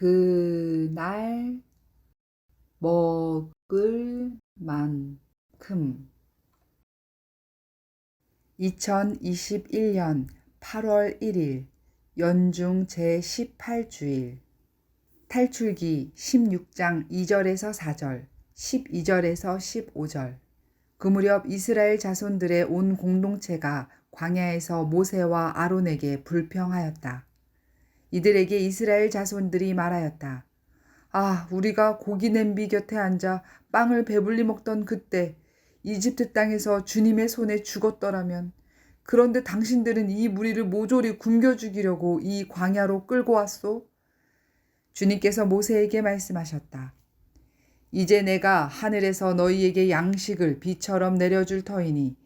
그날 먹을 만큼 2021년 8월 1일 연중 제18주일 탈출기 16장 2절에서 4절 12절에서 15절 그 무렵 이스라엘 자손들의 온 공동체가 광야에서 모세와 아론에게 불평하였다. 이들에게 이스라엘 자손들이 말하였다. 아, 우리가 고기 냄비 곁에 앉아 빵을 배불리 먹던 그때 이집트 땅에서 주님의 손에 죽었더라면 그런데 당신들은 이 무리를 모조리 굶겨 죽이려고 이 광야로 끌고 왔소? 주님께서 모세에게 말씀하셨다. 이제 내가 하늘에서 너희에게 양식을 비처럼 내려줄 터이니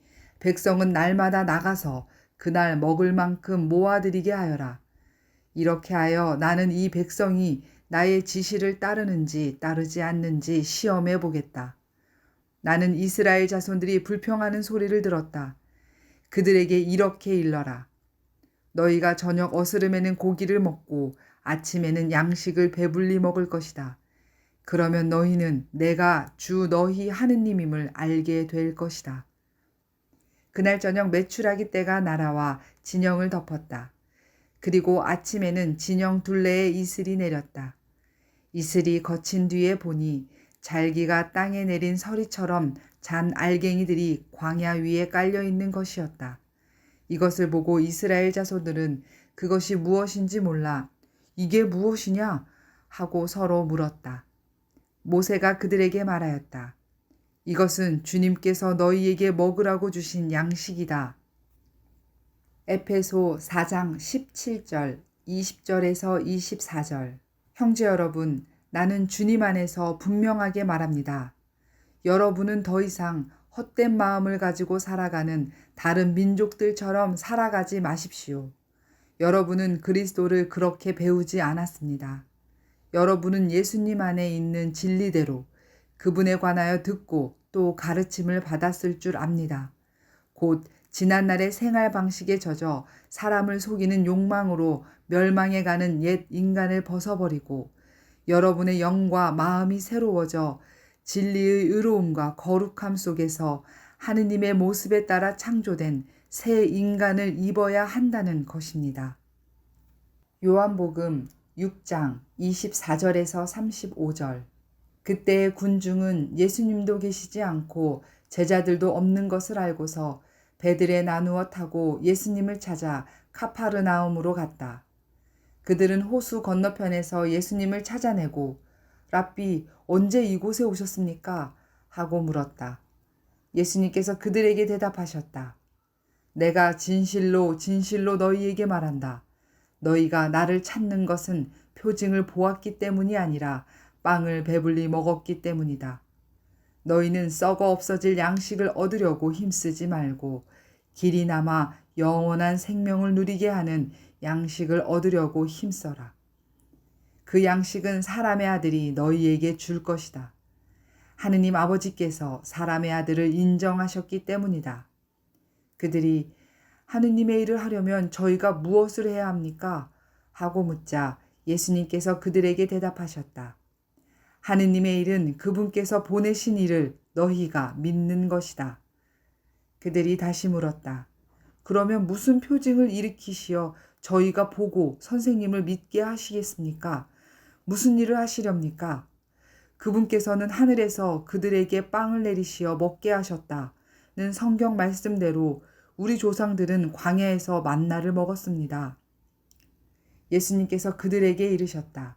백성은 날마다 나가서 그날 먹을 만큼 모아들이게 하여라. 이렇게 하여 나는 이 백성이 나의 지시를 따르는지 따르지 않는지 시험해 보겠다. 나는 이스라엘 자손들이 불평하는 소리를 들었다. 그들에게 이렇게 일러라. 너희가 저녁 어스름에는 고기를 먹고 아침에는 양식을 배불리 먹을 것이다. 그러면 너희는 내가 주 너희 하느님임을 알게 될 것이다. 그날 저녁 메추라기 때가 날아와 진영을 덮었다. 그리고 아침에는 진영 둘레에 이슬이 내렸다. 이슬이 거친 뒤에 보니 잘기가 땅에 내린 서리처럼 잔 알갱이들이 광야 위에 깔려 있는 것이었다. 이것을 보고 이스라엘 자손들은 그것이 무엇인지 몰라 이게 무엇이냐 하고 서로 물었다. 모세가 그들에게 말하였다. 이것은 주님께서 너희에게 먹으라고 주신 양식이다. 에페소 4장 17절, 20절에서 24절. 형제 여러분, 나는 주님 안에서 분명하게 말합니다. 여러분은 더 이상 헛된 마음을 가지고 살아가는 다른 민족들처럼 살아가지 마십시오. 여러분은 그리스도를 그렇게 배우지 않았습니다. 여러분은 예수님 안에 있는 진리대로 그분에 관하여 듣고 또 가르침을 받았을 줄 압니다. 곧 지난날의 생활 방식에 젖어 사람을 속이는 욕망으로 멸망해 가는 옛 인간을 벗어버리고 여러분의 영과 마음이 새로워져 진리의 의로움과 거룩함 속에서 하느님의 모습에 따라 창조된 새 인간을 입어야 한다는 것입니다. 요한복음 6장 24절에서 35절 그때의 군중은 예수님도 계시지 않고 제자들도 없는 것을 알고서 배들에 나누어 타고 예수님을 찾아 카파르나움으로 갔다. 그들은 호수 건너편에서 예수님을 찾아내고 랍비 언제 이곳에 오셨습니까? 하고 물었다. 예수님께서 그들에게 대답하셨다. 내가 진실로 진실로 너희에게 말한다. 너희가 나를 찾는 것은 표징을 보았기 때문이 아니라 빵을 배불리 먹었기 때문이다. 너희는 썩어 없어질 양식을 얻으려고 힘쓰지 말고 길이 남아 영원한 생명을 누리게 하는 양식을 얻으려고 힘써라. 그 양식은 사람의 아들이 너희에게 줄 것이다. 하느님 아버지께서 사람의 아들을 인정하셨기 때문이다. 그들이 하느님의 일을 하려면 저희가 무엇을 해야 합니까? 하고 묻자 예수님께서 그들에게 대답하셨다. 하느님의 일은 그분께서 보내신 일을 너희가 믿는 것이다. 그들이 다시 물었다. 그러면 무슨 표징을 일으키시어 저희가 보고 선생님을 믿게 하시겠습니까? 무슨 일을 하시렵니까? 그분께서는 하늘에서 그들에게 빵을 내리시어 먹게 하셨다는 성경 말씀대로 우리 조상들은 광야에서 만나를 먹었습니다. 예수님께서 그들에게 이르셨다.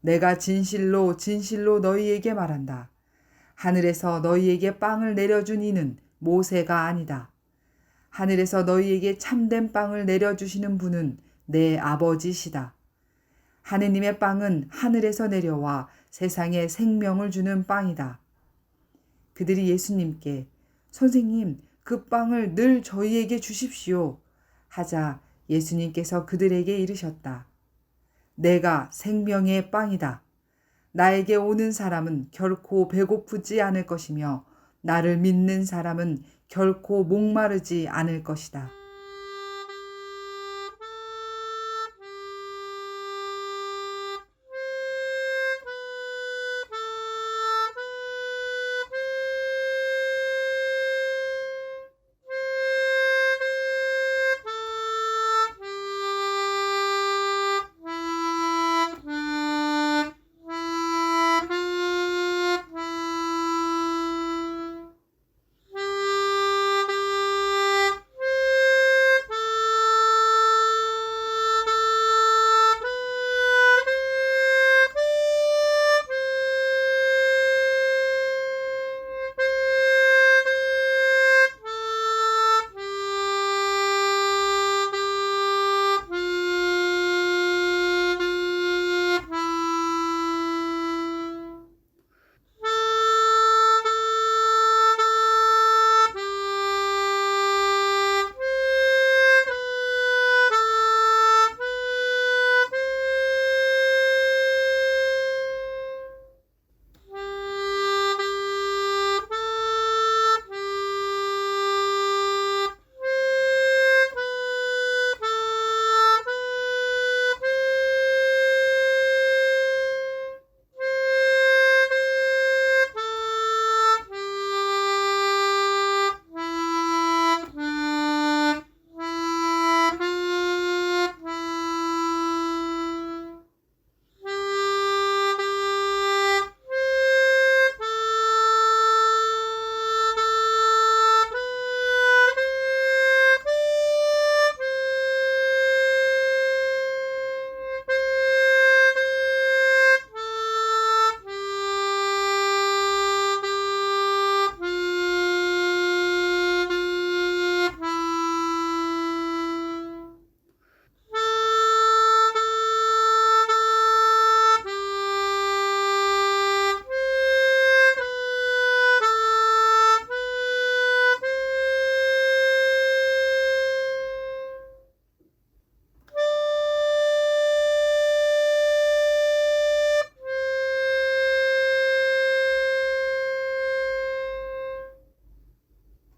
내가 진실로 진실로 너희에게 말한다. 하늘에서 너희에게 빵을 내려준 이는 모세가 아니다. 하늘에서 너희에게 참된 빵을 내려주시는 분은 내 아버지시다. 하느님의 빵은 하늘에서 내려와 세상에 생명을 주는 빵이다. 그들이 예수님께 선생님, 그 빵을 늘 저희에게 주십시오. 하자 예수님께서 그들에게 이르셨다. 내가 생명의 빵이다. 나에게 오는 사람은 결코 배고프지 않을 것이며 나를 믿는 사람은 결코 목마르지 않을 것이다.